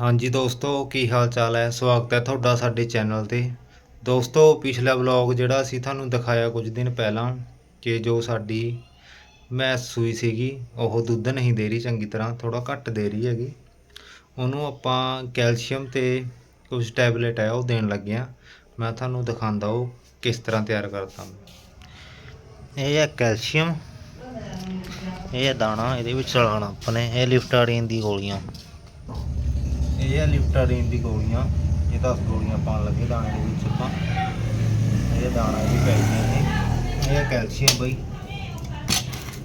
ਹਾਂਜੀ ਦੋਸਤੋ, ਕੀ ਹਾਲ ਚਾਲ ਹੈ? ਸਵਾਗਤ ਹੈ ਤੁਹਾਡਾ ਸਾਡੇ ਚੈਨਲ ਤੇ। ਦੋਸਤੋ, ਪਿਛਲਾ ਵਲੌਗ ਜਿਹੜਾ ਅਸੀਂ ਤੁਹਾਨੂੰ ਦਿਖਾਇਆ ਕੁਝ ਦਿਨ ਪਹਿਲਾਂ, ਕਿ ਜੋ ਸਾਡੀ ਮੈਂਸ ਸੂਈ ਸੀਗੀ, ਉਹ ਦੁੱਧ ਨਹੀਂ ਦੇ ਰਹੀ ਚੰਗੀ ਤਰ੍ਹਾਂ ਥੋੜਾ ਘੱਟ ਦੇ ਰਹੀ ਹੈਗੀ। ਉਹਨੂੰ ਆਪਾਂ ਕੈਲਸ਼ੀਅਮ ਤੇ ਕੁਝ ਟੈਬਲੇਟ ਹੈ, ਉਹ ਦੇਣ ਲੱਗੇ ਹਾਂ। ਮੈਂ ਤੁਹਾਨੂੰ ਦਿਖਾਉਂਦਾ ਉਹ ਕਿਸ ਤਰ੍ਹਾਂ ਤਿਆਰ ਕਰਦਾ ਇਹ ਹੈ ਕੈਲਸ਼ੀਅਮ। ਇਹ ਹੈ ਦਾਣਾ, ਇਹਦੇ ਵਿੱਚ ਚਲਾਣਾ ਆਪਣੇ ਇਹ ਲਿਫਟਾਡੀਨ ਦੀ ਗੋਲੀਆਂ। ਇਹ ਹੈ ਲਿਫਟਾਡੀਨ ਦੀ ਗੋਲੀਆਂ। ਇਹ 10 ਗੋਲੀਆਂ ਪਾਉਣ ਲੱਗੇ ਦਾਣੇ ਦੇ ਵਿੱਚ ਆਪਾਂ ਇਹ ਦਾਣਾ ਵੀ ਪੈ ਗਈਆਂ ਨੇ ਇਹ ਹੈ ਕੈਲਸ਼ੀਅਮ ਬਈ।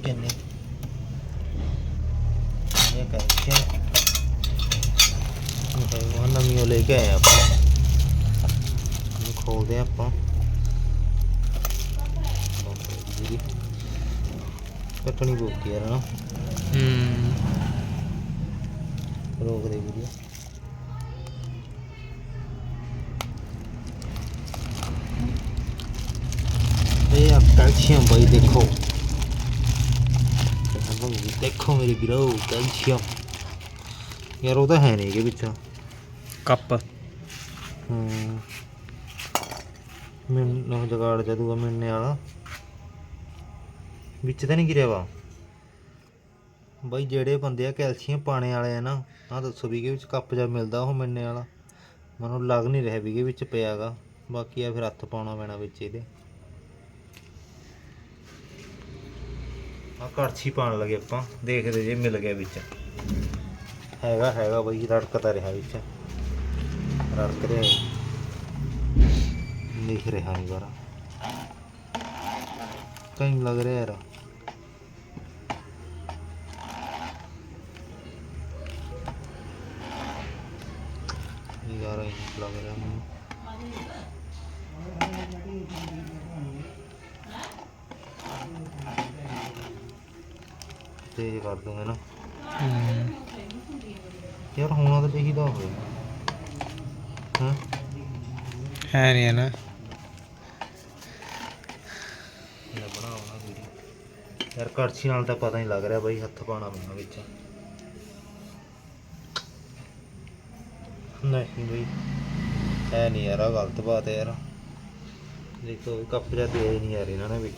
ਕਿੰਨੇ? ਇਹ ਕੈਲਸ਼ੀਅਮ। ਉਹ ਨਵੀਂ ਉਹ ਲੈ ਕੇ ਆਏ ਆਪਾਂ। ਇਹਨੂੰ ਖੋਲਦੇ ਆਪਾਂ। ਕੱਟਣੀ ਪਊਗੀ ਯਾਰ ਨਾ ਹੂੰ। ਰੋਕ ਦੇ ਵੀਡੀਓ। ਇਹ ਆ ਕੈਲਸ਼ੀਅਮ ਬਾਈ ਦੇਖੋ। ਦੇਖੋ ਮੇਰੇ ਵੀਰੋ ਕੈਲਸ਼ੀਅਮ। ਯਾਰ ਉਹ ਤਾਂ ਹੈ ਨਹੀਂ ਇਹਦੇ ਵਿੱਚ ਕੱਪ। ਹੂੰ। ਮੈਨੂੰ ਜਗਾੜ ਜਦੂਗਾ ਮਿਲਨੇ ਵਾਲਾ। ਵਿੱਚ ਤਾਂ ਨਹੀਂ ਗਿਰਿਆ ਵਾ। ਬਾਈ ਜਿਹੜੇ ਬੰਦੇ ਆ ਕੈਲਸ਼ੀਅਮ ਪਾਣੇ ਵਾਲੇ ਆ ਨਾ ਆਹ ਦੱਸੋ ਵੀ ਇਹਦੇ ਵਿੱਚ ਕੱਪ ਜਾ ਮਿਲਦਾ ਉਹ ਮਿਲਨੇ ਵਾਲਾ। ਮੈਨੂੰ ਲੱਗ ਨਹੀਂ ਰਿਹਾ ਵੀ ਇਹਦੇ ਵਿੱਚ ਪਿਆਗਾ ਬਾਕੀ ਆ ਫਿਰ ਹੱਥ ਪਾਉਣਾ ਪੈਣਾ ਵਿੱਚ ਇਹਦੇ। ਆ ਕੜਛੀ ਪਾਉਣ ਲੱਗੇ ਆਪਾਂ। ਦੇਖਦੇ ਜੇ ਮਿਲ ਗਿਆ ਵਿੱਚ। ਹੈਗਾ ਹੈਗਾ ਬਈ ਰੜਕਦਾ ਰਿਹਾ ਵਿੱਚ। ਰੜਕ ਰਿਹਾ ਹੈ। ਲਿਖ ਰਿਹਾ ਨਹੀਂ ਬਾਰਾ ਕहीं ਲੱਗ ਰਿਹਾ ਯਾਰ। ਯਾਰ ਇਹ ਲੱਗ ਰਿਹਾ ਮੈਨੂੰ। ਤੇਜ਼ ਕਰ ਦੂੰਗਾ ਨਾ ਯਾਰ ਹੋਣਾ ਤਾਂ ਚਾਹੀਦਾ ਹੋਵੇ। ਹਾਂ? ਹੈ ਨਹੀਂ ਹੈ ਨਾ ਮੈਂ ਬਣਾਉਣਾ ਵੀਡੀਓ ਯਾਰ ਕੜਛੀ ਨਾਲ ਤਾਂ ਪਤਾ ਨਹੀਂ ਲੱਗ ਰਿਹਾ ਬਾਈ ਹੱਥ ਪਾਣਾ ਪੈਣਾ ਵਿੱਚ। ਨਹੀਂ ਬਈ ਐ ਨਹੀਂ ਯਾਰ ਆ ਗਲਤ ਬਾਤ ਹੈ ਯਾਰ। ਦੇਖੋ ਕੱਪ ਜਿਹਾ ਦੇ ਨਹੀਂ ਯਾਰ ਇਹਨਾਂ ਨੇ ਵਿੱਚ।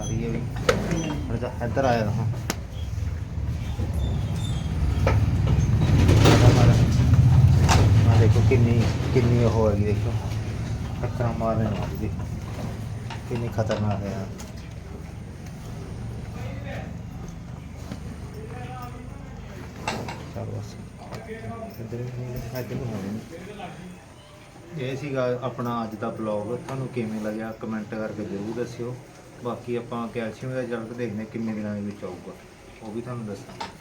ਰਹੀ ਹੈ ਵੀ ਹੁਣ ਜਾ ਇੱਧਰ ਆਇਆ ਤਾਂ ਆ ਦੇਖੋ ਕਿੰਨੀ ਕਿੰਨੀ ਉਹ ਹੈਗੀ ਦੇਖੋ। ਟੱਕਰਾਂ ਮਾਰਨ ਵਾਲੀ ਦੇਖੋ ਕਿੰਨੀ ਖਤਰਨਾਕ ਹੈ ਯਾਰ। ਬਸ। ਇੱਧਰ ਨਹੀਂ ਇੱਧਰ ਨੂੰ ਇਹ ਸੀਗਾ ਆਪਣਾ ਅੱਜ ਦਾ ਬਲੌਗ ਤੁਹਾਨੂੰ ਕਿਵੇਂ ਲੱਗਿਆ? ਕਮੈਂਟ ਕਰਕੇ ਜ਼ਰੂਰ ਦੱਸਿਓ। ਬਾਕੀ ਆਪਾਂ ਕੈਲਸ਼ੀਅਮ ਦਾ ਰਿਜ਼ਲਟ ਦੇਖਦੇ ਹਾਂ ਕਿੰਨੇ ਦਿਨਾਂ ਦੇ ਵਿੱਚ ਆਊਗਾ। ਉਹ ਵੀ ਤੁਹਾਨੂੰ ਦੱਸਾਂਗੇ।